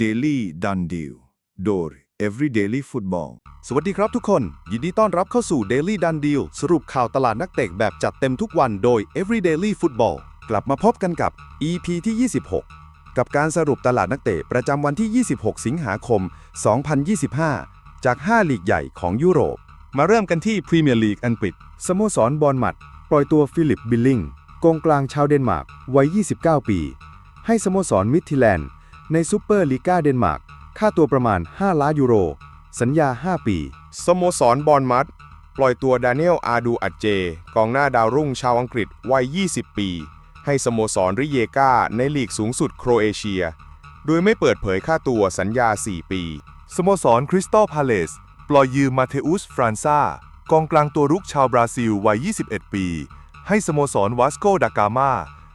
Daily Done Deal โดย Every Daily Football สวัสดีครับทุกคน ยินดีต้อนรับเข้าสู่ Daily Done Deal สรุปข่าวตลาดนักเตะแบบจัดเต็มทุกวันโดย Every Daily Football กลับมาพบกันกับ EP ที่ 26 กับการสรุปตลาดนักเตะประจำวันที่ 26 สิงหาคม 2025 จาก 5 ลีกใหญ่ของยุโรป มาเริ่มกันที่พรีเมียร์ลีกอังกฤษสโมสรบอลมัด ปล่อยตัวฟิลิปบิลลิงกองกลางชาวเดนมาร์กวัย 29 ปี ให้สโมสรมิดทิแลนด์ ในซูเปอร์ลีกาเดนมาร์ก ค่าตัวประมาณ 5 ล้านยูโร สัญญา 5 ปี สโมสรบอลมัด ปล่อยตัวดานิเอลอาดูอัดเจ กองหน้าดาวรุ่งชาวอังกฤษวัย 20 ปี ให้สโมสรริเยกาในลีกสูงสุดโครเอเชีย โดยไม่เปิดเผยค่าตัวสัญญา 4 ปี สโมสรคริสตัลพาเลสปล่อยยืมมาเทอุสฟรานซากองกลางตัวรุกชาวบราซิลวัย 21 ปี ให้สโมสรวาสโกดากามา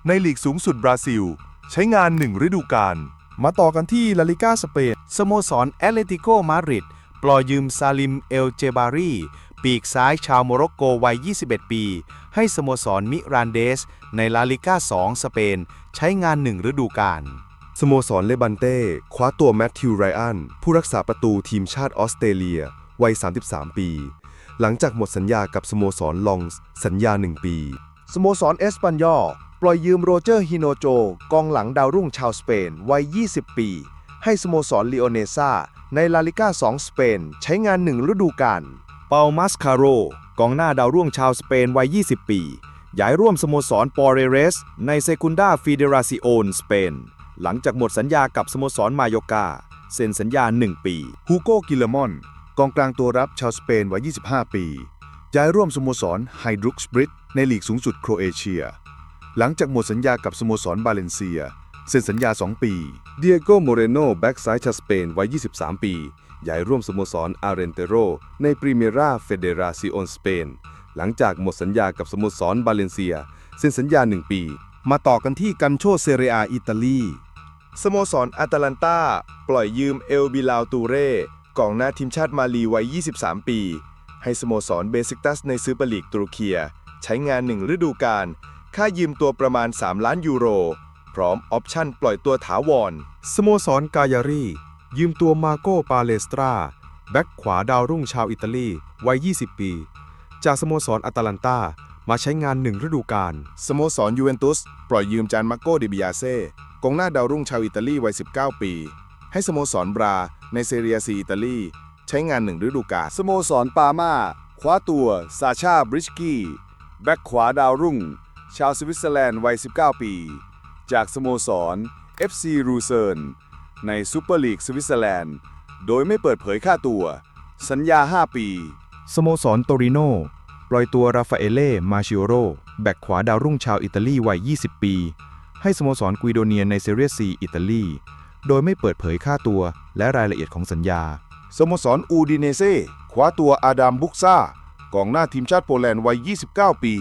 ในลีกสูงสุดบราซิล ใช้งานหนึ่งฤดูกาล มาต่อกันที่ลาลิกาสเปนสโมสรแอตเลติโกมาดริดปล่อยยืมซาลิมเอลเจบารีปีกซ้ายชาวโมร็อกโกวัย 21 ปี ให้สโมสรมิรานเดส ในลาลิก้า2 สเปน ใช้งานหนึ่งฤดูกาลสโมสรเลบันเต้คว้าตัวแมทธิวไรอันผู้รักษาประตูทีมชาติออสเตรเลีย วัย 33 ปี หลังจากหมดสัญญากับสโมสรลองส์สัญญา 1 ปี สโมสรเอสปันยอล ปล่อยยืมโรเจอร์ฮิโนโจ กองหลังดาวรุ่งชาวสเปน วัย 20 ปี ให้สโมสรลีโอเนซาในลาลิก้า 2 สเปน ใช้งานหนึ่งฤดูกาล เปามัสคาโร กองหน้าดาวรุ่งชาวสเปน วัย 20 ปี ย้ายร่วมสโมสรปอเรเรส ในเซกุนดาฟิเดราซิโอนสเปน หลังจากหมดสัญญากับสโมสรมาโยกา เซ็นสัญญา 1 ปี ฮูโกกิลมอน กองกลางตัวรับชาวสเปน วัย 25 ปี ย้ายร่วมสโมสรไฮดรุกสบริตในลีกสูงสุดโครเอเชีย หลังจากหมดสัญญากับสโมสรบาเลนเซีย เซ็นสัญญา 2 ปีเดียโกโมเรโนแบ็กซ้ายชาวสเปนวัย 23 ปีย้ายร่วมสโมสรอาเรนเตโร ในปรีเมราเฟเดราซิโอนสเปนหลังจากหมดสัญญากับสโมสรบาเลนเซีย เซ็นสัญญา 1 ปี มาต่อกันที่กันโชเซเรียอิตาลีสโมสรอาตาลันตาปล่อยยืมเอลบิลาวตูเร่กองหน้าทีมชาติมาลีวัย 23 ปี ให้สโมสรเบซิกตัสในซูเปอร์ลีกตุรเคีย ใช้งานหนึ่งฤดูกาล ค่ายืมตัวประมาณ 3 ล้านยูโร พร้อมออปชั่นปล่อยตัวถาวร สโมสรกายารียืมตัวมาโกปาเลสตรา แบ็กขวาดาวรุ่งชาวอิตาลี วัย 20 ปี จากสโมสรอาตาลันตามาใช้งานหนึ่งฤดูกาล สโมสรยูเวนตุส ปล่อยยืมจานมาโกดิบิอาเซ่กองหน้าดาวรุ่งชาวอิตาลีวัย 19 ปี ให้สโมสรบราในเซเรียซีอิตาลีใช้งานหนึ่งฤดูกาล สโมสรปามาคว้าตัวซาชาบริชกี้ แบ็กขวาดาวรุ่ง ชาวสวิตเซอร์แลนด์วัย 19 ปี จากสโมสร FC รูเซิร์นในซูเปอร์ลีกสวิตเซอร์แลนด์ โดยไม่เปิดเผยค่าตัว สัญญา 5 ปี สโมสรโตริโนปล่อยตัวราฟาเอเล่ มาชิโอโรแบ็กขวาดาวรุ่งชาวอิตาลีวัย 20 ปี ให้สโมสรกุยโดเนียในเซเรียซีอิตาลี โดยไม่เปิดเผยค่าตัวและรายละเอียดของสัญญา สโมสรอูดิเนเซ่คว้าตัวอาดามบุกซ่ากองหน้าทีมชาติโปแลนด์วัย 29 ปี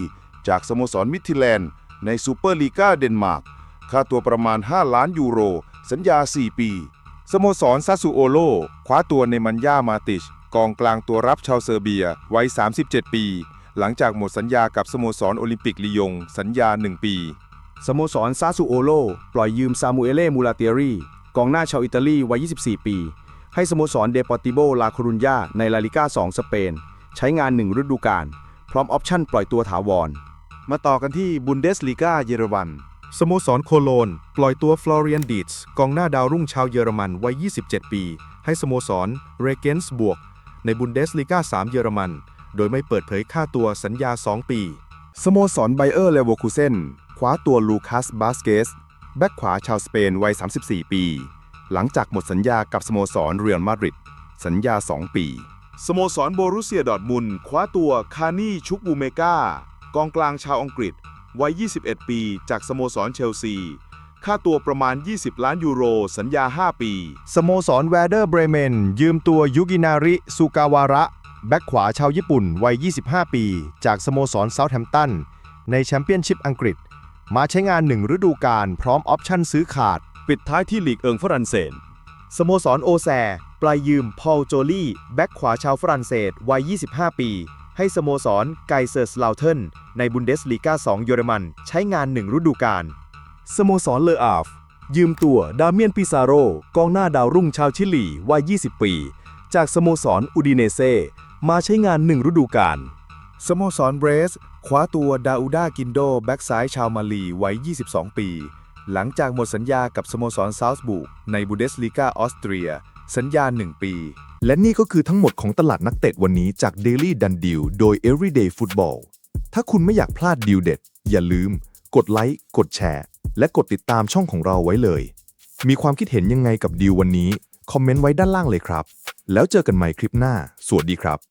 จากสโมสรมิทิแลนด์ในซูเปอร์ลีกาเดนมาร์ก ค่าตัวประมาณ 5 ล้านยูโร สัญญา 4 ปี สโมสรซาซูโอโลคว้าตัวเนมันย่ามาติช กองกลางตัวรับชาวเซอร์เบียวัย 37 ปี หลังจากหมดสัญญากับสโมสรโอลิมปิกลียง สัญญา 1 ปี สโมสรซาซูโอโลปล่อยยืมซามูเอเล่มูลาเตียรีกองหน้าชาวอิตาลีวัย 24 ปี ให้สโมสรเดปอติโบลาครุญญาในลาลิก้า 2 สเปน ใช้งานหนึ่งฤดูกาลพร้อมออปชั่นปล่อยตัวถาวร มาต่อกันที่บุนเดสลีกาเยอรมันสโมสรโคโลน ปล่อยตัวฟลอเรียนดิตส์กองหน้าดาวรุ่งชาวเยอรมันวัย 27 ปี ให้สโมสรเรเกนส์บวก ในบุนเดสลีกา3 เยอรมัน โดยไม่เปิดเผยค่าตัวสัญญา 2 ปี สโมสรไบเออร์เลเวอร์คูเซนคว้าตัวลูคัสบาสเกส แบ็กขวาชาวสเปนวัย 34 ปี หลังจากหมดสัญญากับสโมสรเรียลมาดริดสัญญา 2 ปี สโมสรโบรุเซียดอร์ทมุนด์คว้าตัวคานี่ชุกบูเมกา กองกลางชาวอังกฤษวัย 21 ปี จากสโมสรเชลซี ค่าตัวประมาณ 20 ล้านยูโร สัญญา 5 ปี สโมสรแวเดอร์เบรเมน ยืมตัวยุกินาริสุกาวาระ แบ็กขวาชาวญี่ปุ่น วัย 25 ปี จากสโมสรเซาท์แฮมป์ตัน ในแชมเปี้ยนชิพอังกฤษ มาใช้งานหนึ่งฤดูกาลพร้อมออปชั่นซื้อขาด ปิดท้ายที่ลีกเอิงฝรั่งเศส สโมสรโอแซ ปลายยืม พอลโจลี่ แบ็กขวาชาวฝรั่งเศส วัย 25 ปี ให้สโมสรไกเซอร์สลาวเทนในบุนเดสลีกา2เยอรมันใช้งานหนึ่งฤดูกาล สโมสรเลออาฟ ยืมตัวดาเมียนปิซาโรกองหน้าดาวรุ่งชาวชิลีวัย 20 ปี จากสโมสรอูดิเนเซ มาใช้งานหนึ่งฤดูกาล สโมสรเบรสคว้าตัวดาอูดากินโดแบ็กซ้ายชาวมาลีวัย 22 ปี หลังจากหมดสัญญากับสโมสรซาวส์บุกในบูเดสลีกาออสเตรีย สัญญา 1 ปี และนี่ก็คือทั้งหมดของตลาดนักเตะวันนี้จาก Daily Dun Deal โดย Everyday Football ถ้าคุณไม่อยากพลาดดีลเด็ด อย่าลืม กดไลค์ กดแชร์ และกดติดตามช่องของเราไว้เลย มีความคิดเห็นยังไงกับดีลวันนี้ คอมเมนต์ไว้ด้านล่างเลยครับ แล้วเจอกันใหม่คลิปหน้า สวัสดีครับ